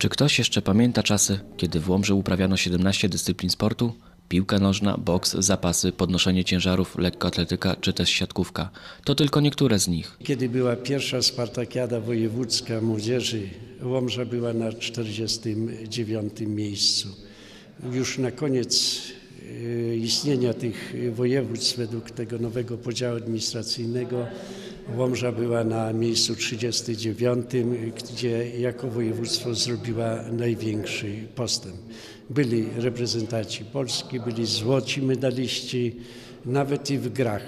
Czy ktoś jeszcze pamięta czasy, kiedy w Łomży uprawiano 17 dyscyplin sportu? Piłka nożna, boks, zapasy, podnoszenie ciężarów, lekkoatletyka czy też siatkówka. To tylko niektóre z nich. Kiedy była pierwsza Spartakiada Wojewódzka Młodzieży, Łomża była na 49 miejscu. Już na koniec e, istnienia tych województw według tego nowego podziału administracyjnego Łomża była na miejscu 39, gdzie jako województwo zrobiła największy postęp. Byli reprezentanci Polski, byli złoci medaliści, nawet i w grach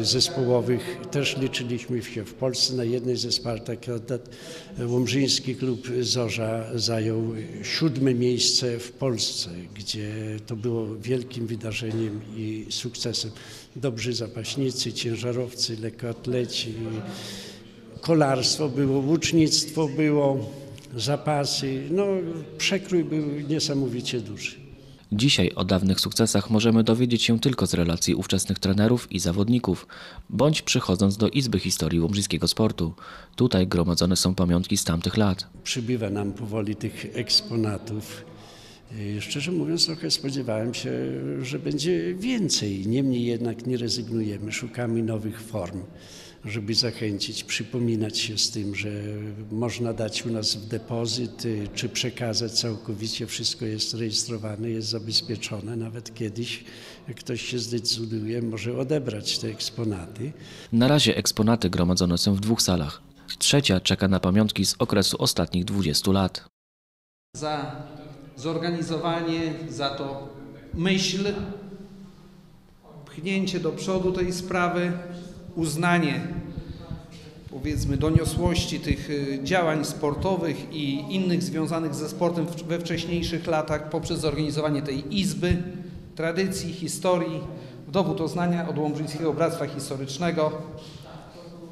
e, zespołowych też liczyliśmy się w Polsce. Na jednej ze Spartakiadat Łomżyński klub Zorza zajął siódme miejsce w Polsce, gdzie to było wielkim wydarzeniem i sukcesem. Dobrzy zapaśnicy, ciężarowcy, lekkoatleci, kolarstwo było, łucznictwo było, zapasy. No, przekrój był niesamowicie duży. Dzisiaj o dawnych sukcesach możemy dowiedzieć się tylko z relacji ówczesnych trenerów i zawodników, bądź przychodząc do Izby Historii Łomżyńskiego Sportu. Tutaj gromadzone są pamiątki z tamtych lat. Przybywa nam powoli tych eksponatów. Yy, Szczerze mówiąc, trochę spodziewałem się, że będzie więcej. Niemniej jednak nie rezygnujemy, szukamy nowych form, żeby zachęcić, przypominać się z tym, że można dać u nas w depozyt, czy przekazać całkowicie. Wszystko jest rejestrowane, jest zabezpieczone. Nawet kiedyś jak ktoś się zdecyduje, może odebrać te eksponaty. Na razie eksponaty gromadzone są w dwóch salach. Trzecia czeka na pamiątki z okresu ostatnich 20 lat. za zorganizowanie, za to myśl, pchnięcie do przodu tej sprawy, uznanie powiedzmy doniosłości tych y, działań sportowych i innych związanych ze sportem we wcześniejszych latach poprzez zorganizowanie tej izby, tradycji, historii, dowód oznania od Łomżyńskiego Bractwa Historycznego.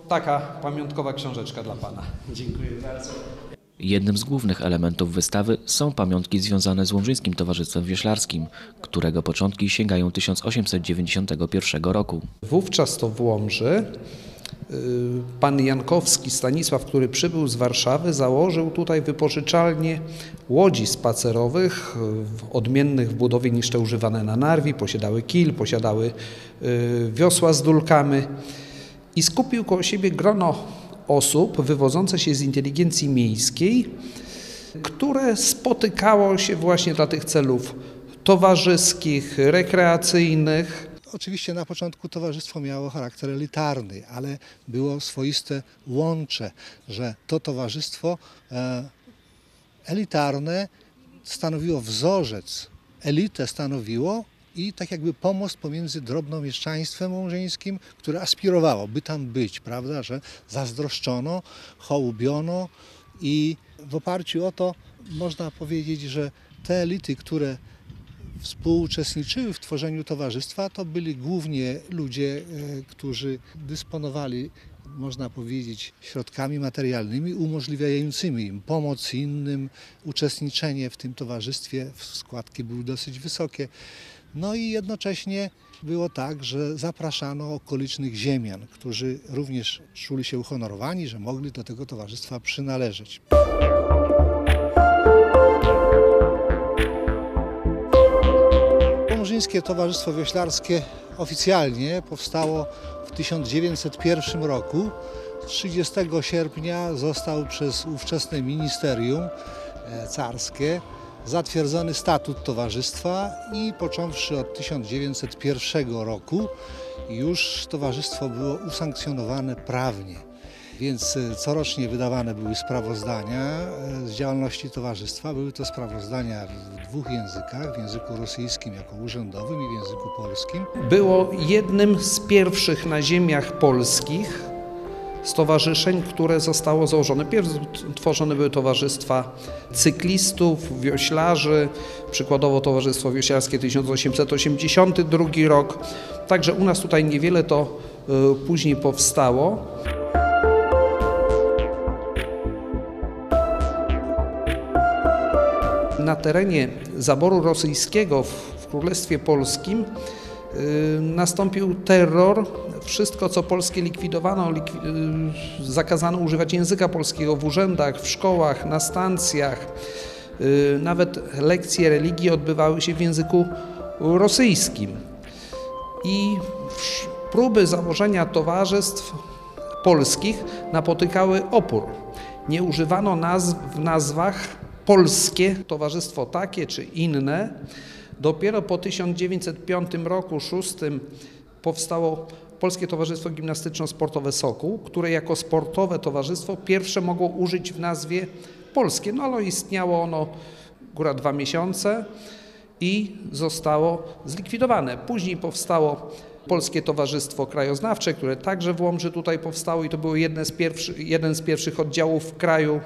Taka pamiątkowa książeczka dla Pana. Dziękuję bardzo. Jednym z głównych elementów wystawy są pamiątki związane z Łomżyńskim Towarzystwem Wioślarskim, którego początki sięgają 1891 roku. Wówczas to w Łomży y, pan Jankowski Stanisław, który przybył z Warszawy, założył tutaj wypożyczalnię łodzi spacerowych, y, odmiennych w budowie niż te używane na Narwi, posiadały kil, posiadały y, wiosła z dulkami i skupił koło siebie grono osób wywodzące się z inteligencji miejskiej, które spotykało się właśnie dla tych celów towarzyskich, rekreacyjnych, Oczywiście na początku towarzystwo miało charakter elitarny, ale było swoiste łącze, że to towarzystwo e, elitarne stanowiło wzorzec, elitę stanowiło i tak jakby pomost pomiędzy drobnomieszczaństwem łomżyńskim, które aspirowało, by tam być, prawda, że zazdroszczono, hołubiono i w oparciu o to można powiedzieć, że te elity, które współuczestniczyły w tworzeniu towarzystwa, to byli głównie ludzie, e, którzy dysponowali, można powiedzieć, środkami materialnymi umożliwiającymi im pomoc innym, uczestniczenie w tym towarzystwie. Składki były dosyć wysokie. No i jednocześnie było tak, że zapraszano okolicznych ziemian, którzy również czuli się uhonorowani, że mogli do tego towarzystwa przynależeć. Pomorzyńskie Towarzystwo Wioślarskie oficjalnie powstało w 1901 roku. 30 sierpnia został przez ówczesne ministerium e, carskie zatwierdzony statut towarzystwa i począwszy od 1901 roku już towarzystwo było usankcjonowane prawnie. Więc e, corocznie wydawane były sprawozdania e, z działalności towarzystwa. Były to sprawozdania w dwóch językach, w języku rosyjskim jako urzędowym i w języku polskim. było jednym z pierwszych na ziemiach polskich stowarzyszeń, które zostało założone. Pierw tworzone były towarzystwa cyklistów, wioślarzy, przykładowo Towarzystwo Wioślarskie 1882 rok. Także u nas tutaj niewiele to y, później powstało. Na terenie zaboru rosyjskiego w, Królestwie Polskim y, nastąpił terror. Wszystko, co polskie likwidowano, likwi, y, zakazano używać języka polskiego w urzędach, w szkołach, na stacjach. y, nawet lekcje religii odbywały się w języku rosyjskim. I próby założenia towarzystw polskich napotykały opór. Nie używano nazw w nazwach polskie, towarzystwo takie czy inne. Dopiero po 1905 roku, 6 powstało Polskie Towarzystwo Gimnastyczno-Sportowe Sokół, które jako sportowe towarzystwo pierwsze mogło użyć w nazwie polskie. No ale istniało ono góra dwa miesiące i zostało zlikwidowane. Później powstało Polskie Towarzystwo Krajoznawcze, które także w Łomży tutaj powstało i to był jeden z, jeden z pierwszych oddziałów w kraju.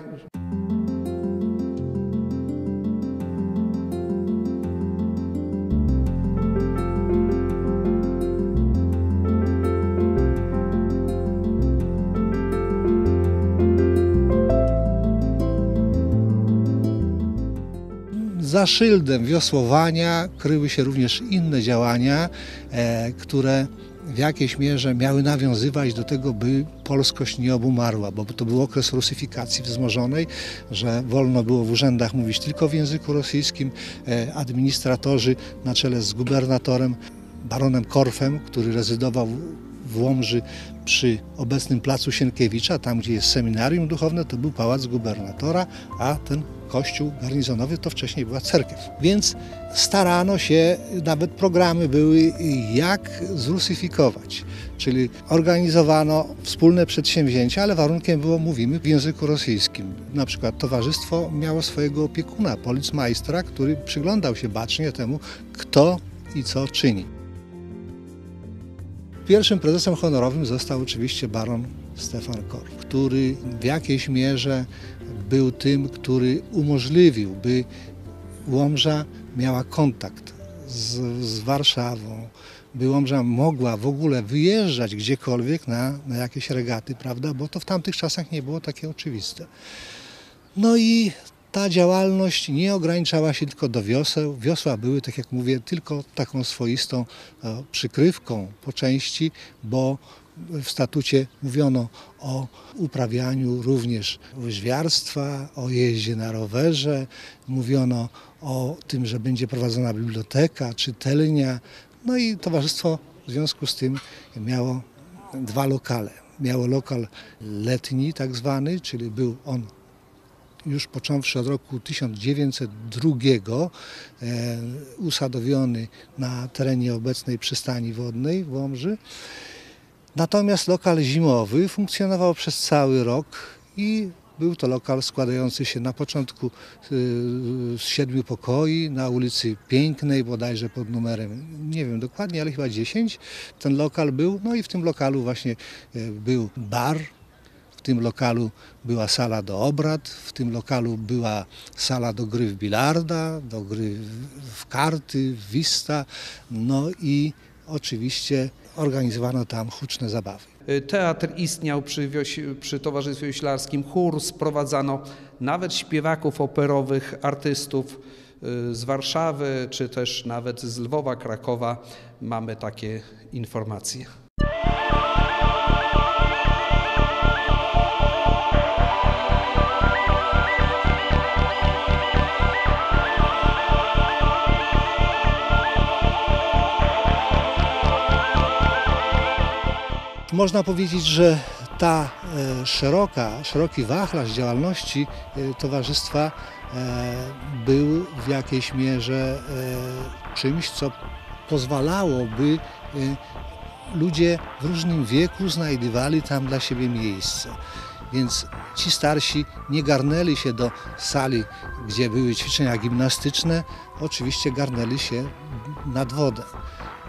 Za szyldem wiosłowania kryły się również inne działania, e, które w jakiejś mierze miały nawiązywać do tego, by polskość nie obumarła, bo to był okres rusyfikacji wzmożonej, że wolno było w urzędach mówić tylko w języku rosyjskim. E, administratorzy na czele z gubernatorem baronem Korfem, który rezydował w Łomży przy obecnym placu Sienkiewicza, tam gdzie jest seminarium duchowne, to był pałac gubernatora, a ten kościół garnizonowy to wcześniej była cerkiew. Więc starano się, nawet programy były, jak zrusyfikować. Czyli organizowano wspólne przedsięwzięcia, ale warunkiem było, mówimy w języku rosyjskim. Na przykład towarzystwo miało swojego opiekuna, policmajstra, który przyglądał się bacznie temu, kto i co czyni. Pierwszym prezesem honorowym został oczywiście baron Stefan Korf, który w jakiejś mierze był tym, który umożliwił, by Łomża miała kontakt z, z Warszawą, by Łomża mogła w ogóle wyjeżdżać gdziekolwiek na, na jakieś regaty, prawda, bo to w tamtych czasach nie było takie oczywiste. No i ta działalność nie ograniczała się tylko do wioseł. Wiosła były, tak jak mówię, tylko taką swoistą e, przykrywką po części, bo w statucie mówiono o uprawianiu również łyżwiarstwa, o jeździe na rowerze, mówiono o tym, że będzie prowadzona biblioteka, czytelnia. No i towarzystwo w związku z tym miało dwa lokale. Miało lokal letni tak zwany, czyli był on już począwszy od roku 1902 e, usadowiony na terenie obecnej przystani wodnej w Łomży. Natomiast lokal zimowy funkcjonował przez cały rok i był to lokal składający się na początku y, z siedmiu pokoi na ulicy Pięknej, bodajże pod numerem, nie wiem dokładnie, ale chyba 10. Ten lokal był, no i w tym lokalu właśnie y, był bar, tym lokalu była sala do obrad, w tym lokalu była sala do gry w bilarda, do gry w karty, w wista, no i oczywiście organizowano tam huczne zabawy. Teatr istniał przy, przy Towarzystwie Ślarskim, chór sprowadzano, nawet śpiewaków operowych, artystów y, z Warszawy, czy też nawet z Lwowa, Krakowa. Mamy takie informacje. Można powiedzieć, że ta e, szeroka, szeroki wachlarz działalności e, towarzystwa e, był w jakiejś mierze czymś, co pozwalało, by e, ludzie w różnym wieku znajdywali tam dla siebie miejsce. Więc ci starsi nie garnęli się do sali, gdzie były ćwiczenia gimnastyczne, oczywiście garnęli się nad wodę.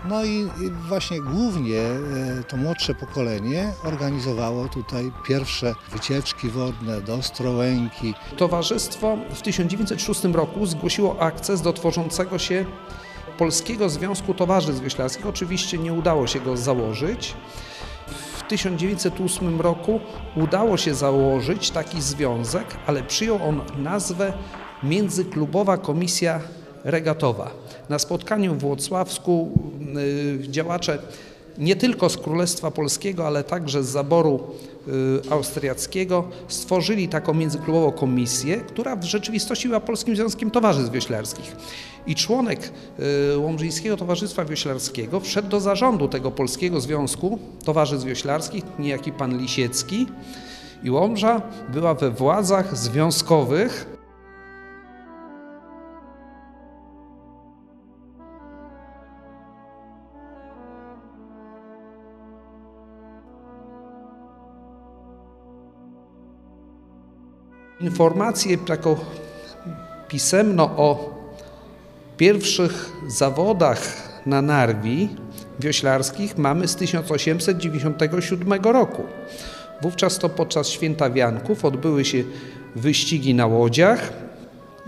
No i właśnie głównie e, to młodsze pokolenie organizowało tutaj pierwsze wycieczki wodne do Ostrołęki. Towarzystwo w 1906 roku zgłosiło akces do tworzącego się Polskiego Związku Towarzystw Wioślarskich. Oczywiście nie udało się go założyć. W 1908 roku udało się założyć taki związek, ale przyjął on nazwę Międzyklubowa Komisja Regatowa. Na spotkaniu w Włocławsku y, działacze nie tylko z Królestwa Polskiego, ale także z zaboru y, austriackiego stworzyli taką międzyklubową komisję, która w rzeczywistości była Polskim Związkiem Towarzystw Wioślarskich. I członek y, Łomżyńskiego Towarzystwa Wioślarskiego wszedł do zarządu tego Polskiego Związku Towarzystw Wioślarskich, niejaki pan Lisiecki. I Łomża była we władzach związkowych Informację taką pisemno o pierwszych zawodach na Narwi wioślarskich mamy z 1897 roku. Wówczas to podczas święta wianków odbyły się wyścigi na łodziach,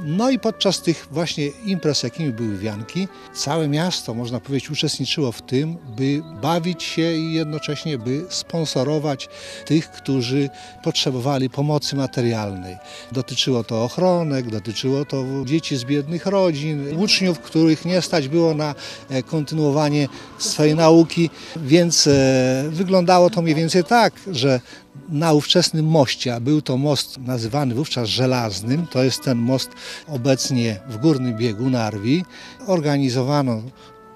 No i podczas tych właśnie imprez, jakimi były wianki, całe miasto, można powiedzieć, uczestniczyło w tym, by bawić się i jednocześnie by sponsorować tych, którzy potrzebowali pomocy materialnej. Dotyczyło to ochronek, dotyczyło to dzieci z biednych rodzin, uczniów, których nie stać było na e, kontynuowanie swojej nauki, więc e, wyglądało to mniej więcej tak, że na ówczesnym moście, a był to most nazywany wówczas żelaznym, to jest ten most obecnie w górnym biegu Narwi, organizowano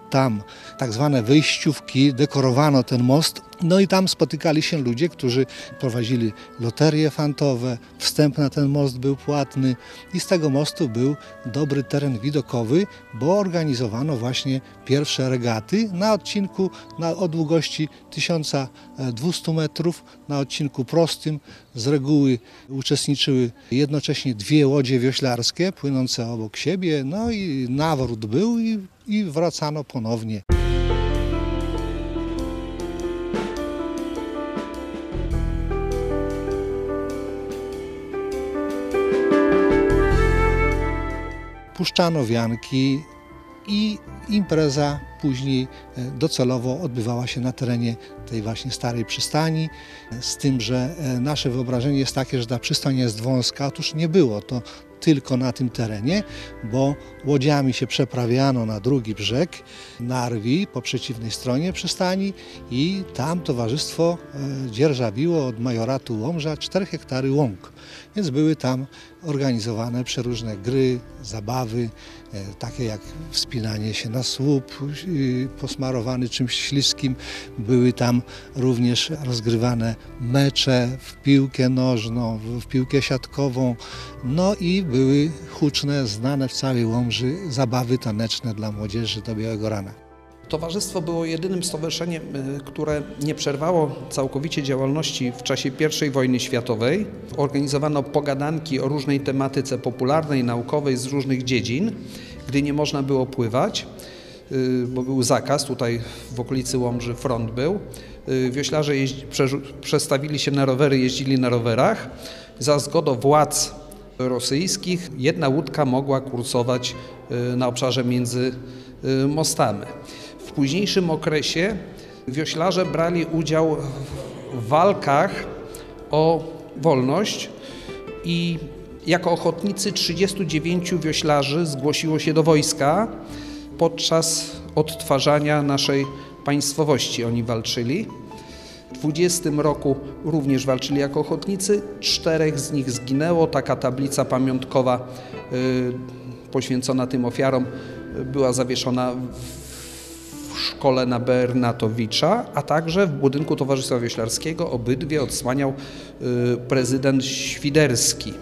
tam tak zwane wyjściówki, dekorowano ten most, no i tam spotykali się ludzie, którzy prowadzili loterie fantowe, wstęp na ten most był płatny i z tego mostu był dobry teren widokowy, bo organizowano właśnie pierwsze regaty na odcinku na, o długości 1200 metrów, na odcinku prostym. Z reguły uczestniczyły jednocześnie dwie łodzie wioślarskie płynące obok siebie, no i nawrót był i, i wracano ponownie. Puszczano wianki i impreza później e, docelowo odbywała się na terenie tej właśnie starej przystani, z tym, że e, nasze wyobrażenie jest takie, że ta przystań jest wąska. Otóż nie było to tylko na tym terenie, bo łodziami się przeprawiano na drugi brzeg Narwi po przeciwnej stronie przystani i tam towarzystwo e, dzierżawiło od majoratu Łomża 4 hektary łąk. Więc były tam organizowane przeróżne gry, zabawy, takie jak wspinanie się na słup y, posmarowany czymś śliskim. Były tam również rozgrywane mecze w piłkę nożną, w piłkę siatkową, no i były huczne, znane w całej Łomży zabawy taneczne dla młodzieży do Białego Rana. Towarzystwo było jedynym stowarzyszeniem, y, które nie przerwało całkowicie działalności w czasie I wojny światowej. Organizowano pogadanki o różnej tematyce popularnej, naukowej z różnych dziedzin, gdy nie można było pływać, y, bo był zakaz, tutaj w okolicy Łomży front był. Y, Wioślarze przestawili się na rowery, jeździli na rowerach. Za zgodą władz rosyjskich jedna łódka mogła kursować na obszarze między mostami. Późniejszym okresie wioślarze brali udział w walkach o wolność i jako ochotnicy 39 wioślarzy zgłosiło się do wojska podczas odtwarzania naszej państwowości. Oni walczyli. W 20 roku również walczyli jako ochotnicy. Czterech z nich zginęło. Taka tablica pamiątkowa y, poświęcona tym ofiarom y, była zawieszona w szkole na Bernatowicza, a także w budynku Towarzystwa Wioślarskiego obydwie odsłaniał y, prezydent Świderski.